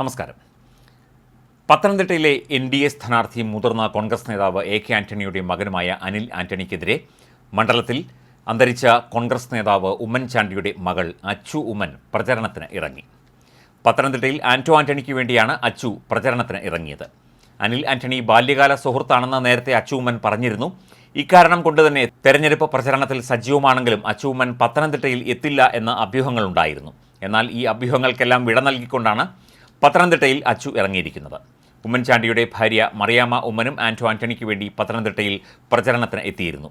നമസ്കാരം. പത്തനംതിട്ടയിലെ N D A സ്ഥാനാർത്ഥിയും മുതിർന്ന കോൺഗ്രസ് നേതാവ് എ കെ ആന്റണിയുടെ മകനുമായ അനിൽ ആന്റണിക്കെതിരെ മണ്ഡലത്തിൽ അന്തരിച്ച കോൺഗ്രസ് നേതാവ് ഉമ്മൻചാണ്ടിയുടെ മകൾ അച്ചു ഉമ്മൻ പ്രചരണത്തിന് ഇറങ്ങി. പത്തനംതിട്ടയിൽ ആന്റോ ആന്റണിക്ക് വേണ്ടിയാണ് അച്ചു പ്രചരണത്തിന് ഇറങ്ങിയത്. അനിൽ ആന്റണി ബാല്യകാല സുഹൃത്താണെന്ന് നേരത്തെ അച്ചു ഉമ്മൻ പറഞ്ഞിരുന്നു. ഇക്കാരണം കൊണ്ട് തന്നെ തെരഞ്ഞെടുപ്പ് പ്രചരണത്തിൽ സജീവമാണെങ്കിലും അച്ചു ഉമ്മൻ പത്തനംതിട്ടയിൽ എത്തില്ല എന്ന അഭ്യൂഹങ്ങളുണ്ടായിരുന്നു. എന്നാൽ ഈ അഭ്യൂഹങ്ങൾക്കെല്ലാം വിട നൽകിക്കൊണ്ടാണ് പത്തനംതിട്ടയിൽ അച്ചു ഇറങ്ങിയിരിക്കുന്നത്. ഉമ്മൻചാണ്ടിയുടെ ഭാര്യ മറിയാമ്മ ഉമ്മനും ആന്റോ ആന്റണിക്ക് വേണ്ടി പത്തനംതിട്ടയിൽ പ്രചരണത്തിന് എത്തിയിരുന്നു.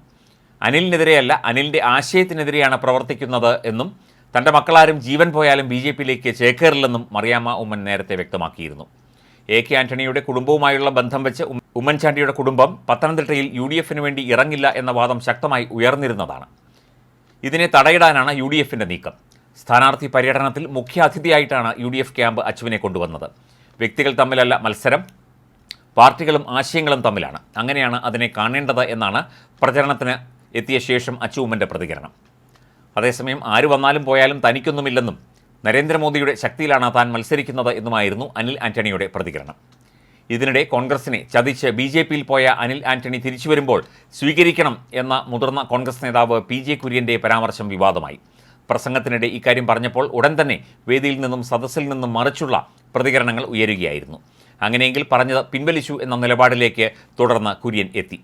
അനിലിനെതിരെയല്ല അനിലിന്റെ ആശയത്തിനെതിരെയാണ് പ്രവർത്തിക്കുന്നത് എന്നും തന്റെ മക്കളാരും ജീവൻ പോയാലും ബി ജെ പിയിലേക്ക് ചേക്കേറില്ലെന്നും മറിയാമ്മ ഉമ്മൻ നേരത്തെ വ്യക്തമാക്കിയിരുന്നു. എ കെ ആന്റണിയുടെ കുടുംബവുമായുള്ള ബന്ധം വെച്ച് ഉമ്മൻചാണ്ടിയുടെ കുടുംബം പത്തനംതിട്ടയിൽ യു ഡി എഫിന് വേണ്ടി ഇറങ്ങില്ല എന്ന വാദം ശക്തമായി ഉയർന്നിരുന്നതാണ്. ഇതിനെ തടയിടാനാണ് യു ഡി എഫിന്റെ നീക്കം. സ്ഥാനാർത്ഥി പര്യടനത്തിൽ മുഖ്യ അതിഥിയായിട്ടാണ് യു ഡി എഫ് ക്യാമ്പ് അച്ചുവിനെ കൊണ്ടുവന്നത്. വ്യക്തികൾ തമ്മിലല്ല മത്സരം പാർട്ടികളും ആശയങ്ങളും തമ്മിലാണ്. അങ്ങനെയാണ് അതിനെ കാണേണ്ടത് എന്നാണ് പ്രചരണത്തിന് എത്തിയ ശേഷം അച്ചുവുമ്മന്റെ പ്രതികരണം. അതേസമയം ആര് വന്നാലും പോയാലും തനിക്കൊന്നുമില്ലെന്നും നരേന്ദ്രമോദിയുടെ ശക്തിയിലാണ് താൻ മത്സരിക്കുന്നത് എന്നുമായിരുന്നു അനിൽ ആന്റണിയുടെ പ്രതികരണം. ഇതിനിടെ കോൺഗ്രസിനെ ചതിച്ച് ബി ജെ പിയിൽ പോയ അനിൽ ആന്റണി തിരിച്ചു വരുമ്പോൾ സ്വീകരിക്കണം എന്ന മുതിർന്ന കോൺഗ്രസ് നേതാവ് പി ജെ കുര്യന്റെ പരാമർശം വിവാദമായി. പ്രസംഗത്തിനിടെ ഇക്കാര്യം പറഞ്ഞപ്പോൾ ഉടൻ തന്നെ വേദിയിൽ നിന്നും സദസ്സിൽ നിന്നും മറിച്ചുള്ള പ്രതികരണങ്ങൾ ഉയരുകയായിരുന്നു. അങ്ങനെയെങ്കിൽ പറഞ്ഞത് പിൻവലിച്ചു എന്ന നിലപാടിലേക്ക് തുടർന്ന് കുര്യൻ എത്തി.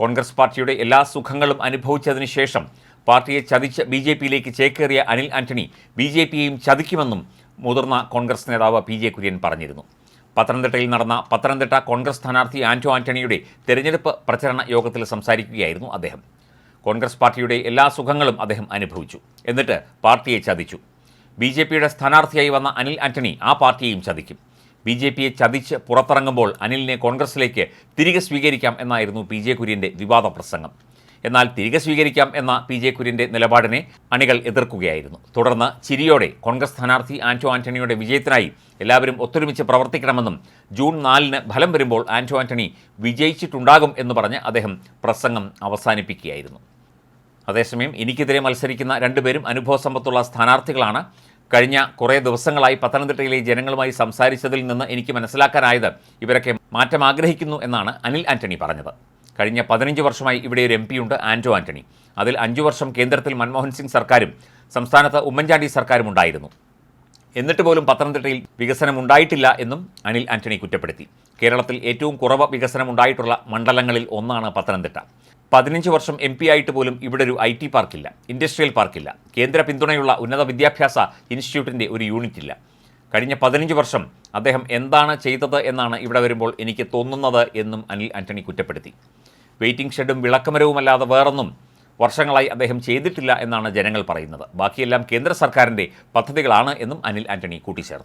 കോൺഗ്രസ് പാർട്ടിയുടെ എല്ലാ സുഖങ്ങളും അനുഭവിച്ചതിന് ശേഷം പാർട്ടിയെ ചതിച്ച് ബി ജെ പിയിലേക്ക് ചേക്കേറിയ അനിൽ ആന്റണി ബി ജെ പിയെയും ചതിക്കുമെന്നും മുതിർന്ന കോൺഗ്രസ് നേതാവ് പി ജെ കുര്യൻ പറഞ്ഞിരുന്നു. പത്തനംതിട്ടയിൽ നടന്ന പത്തനംതിട്ട കോൺഗ്രസ് സ്ഥാനാർത്ഥി ആന്റോ ആന്റണിയുടെ തെരഞ്ഞെടുപ്പ് പ്രചരണ യോഗത്തിൽ സംസാരിക്കുകയായിരുന്നു അദ്ദേഹം. കോൺഗ്രസ് പാർട്ടിയുടെ എല്ലാ സുഖങ്ങളും അദ്ദേഹം അനുഭവിച്ചു. എന്നിട്ട് പാർട്ടിയെ ചതിച്ചു. ബി ജെ പിയുടെ സ്ഥാനാർത്ഥിയായി വന്ന അനിൽ ആന്റണി ആ പാർട്ടിയെയും ചതിക്കും. ബി ജെ പിയെ ചതിച്ച് പുറത്തിറങ്ങുമ്പോൾ അനിലിനെ കോൺഗ്രസിലേക്ക് തിരികെ സ്വീകരിക്കാം എന്നായിരുന്നു പി ജെ കുര്യന്റെ വിവാദ പ്രസംഗം. എന്നാൽ തിരികെ സ്വീകരിക്കാം എന്ന പി ജെ കുര്യന്റെ നിലപാടിനെ അണികൾ എതിർക്കുകയായിരുന്നു. തുടർന്ന് ചിരിയോടെ കോൺഗ്രസ് സ്ഥാനാർത്ഥി ആന്റോ ആന്റണിയുടെ വിജയത്തിനായി എല്ലാവരും ഒത്തൊരുമിച്ച് പ്രവർത്തിക്കണമെന്നും ജൂൺ നാലിന് ഫലം വരുമ്പോൾ ആന്റോ ആന്റണി വിജയിച്ചിട്ടുണ്ടാകും എന്ന് പറഞ്ഞ് അദ്ദേഹം പ്രസംഗം അവസാനിപ്പിക്കുകയായിരുന്നു. അതേസമയം എനിക്കെതിരെ മത്സരിക്കുന്ന രണ്ടുപേരും അനുഭവ സമ്പത്തുള്ള സ്ഥാനാർത്ഥികളാണ്. കഴിഞ്ഞ കുറേ ദിവസങ്ങളായി പത്തനംതിട്ടയിലെ ജനങ്ങളുമായി സംസാരിച്ചതിൽ നിന്ന് എനിക്ക് മനസ്സിലാക്കാനായത് ഇവരൊക്കെ മാറ്റം ആഗ്രഹിക്കുന്നു എന്നാണ് അനിൽ ആന്റണി പറഞ്ഞത്. കഴിഞ്ഞ പതിനഞ്ച് വർഷമായി ഇവിടെ ഒരു എം പിയുണ്ട് ആന്റോ ആന്റണി. അതിൽ അഞ്ചു വർഷം കേന്ദ്രത്തിൽ മൻമോഹൻ സിംഗ് സർക്കാരും സംസ്ഥാനത്ത് ഉമ്മൻചാണ്ടി സർക്കാരും ഉണ്ടായിരുന്നു. എന്നിട്ട് പോലും പത്തനംതിട്ടയിൽ വികസനം ഉണ്ടായിട്ടില്ല എന്നും അനിൽ ആന്റണി കുറ്റപ്പെടുത്തി. കേരളത്തിൽ ഏറ്റവും കുറവ് വികസനം ഉണ്ടായിട്ടുള്ള മണ്ഡലങ്ങളിൽ ഒന്നാണ് പത്തനംതിട്ട. പതിനഞ്ച് വർഷം എം പി ആയിട്ട് പോലും ഇവിടെ ഒരു ഐ ടി പാർക്കില്ല ഇൻഡസ്ട്രിയൽ പാർക്കില്ല. കേന്ദ്ര പിന്തുണയുള്ള ഉന്നത വിദ്യാഭ്യാസ ഇൻസ്റ്റിറ്റ്യൂട്ടിന്റെ ഒരു യൂണിറ്റ് ഇല്ല. കഴിഞ്ഞ പതിനഞ്ച് വർഷം അദ്ദേഹം എന്താണ് ചെയ്തത് എന്നാണ് ഇവിടെ വരുമ്പോൾ എനിക്ക് തോന്നുന്നത് എന്നും അനിൽ ആന്റണി കുറ്റപ്പെടുത്തി. വെയിറ്റിംഗ് ഷെഡും വിളക്കമരവുമല്ലാതെ വേറൊന്നും വർഷങ്ങളായി അദ്ദേഹം ചെയ്തിട്ടില്ല എന്നാണ് ജനങ്ങൾ പറയുന്നത്. ബാക്കിയെല്ലാം കേന്ദ്ര സർക്കാരിന്റെ പദ്ധതികളാണ് എന്നും അനിൽ ആന്റണി കൂട്ടിച്ചേർത്തു.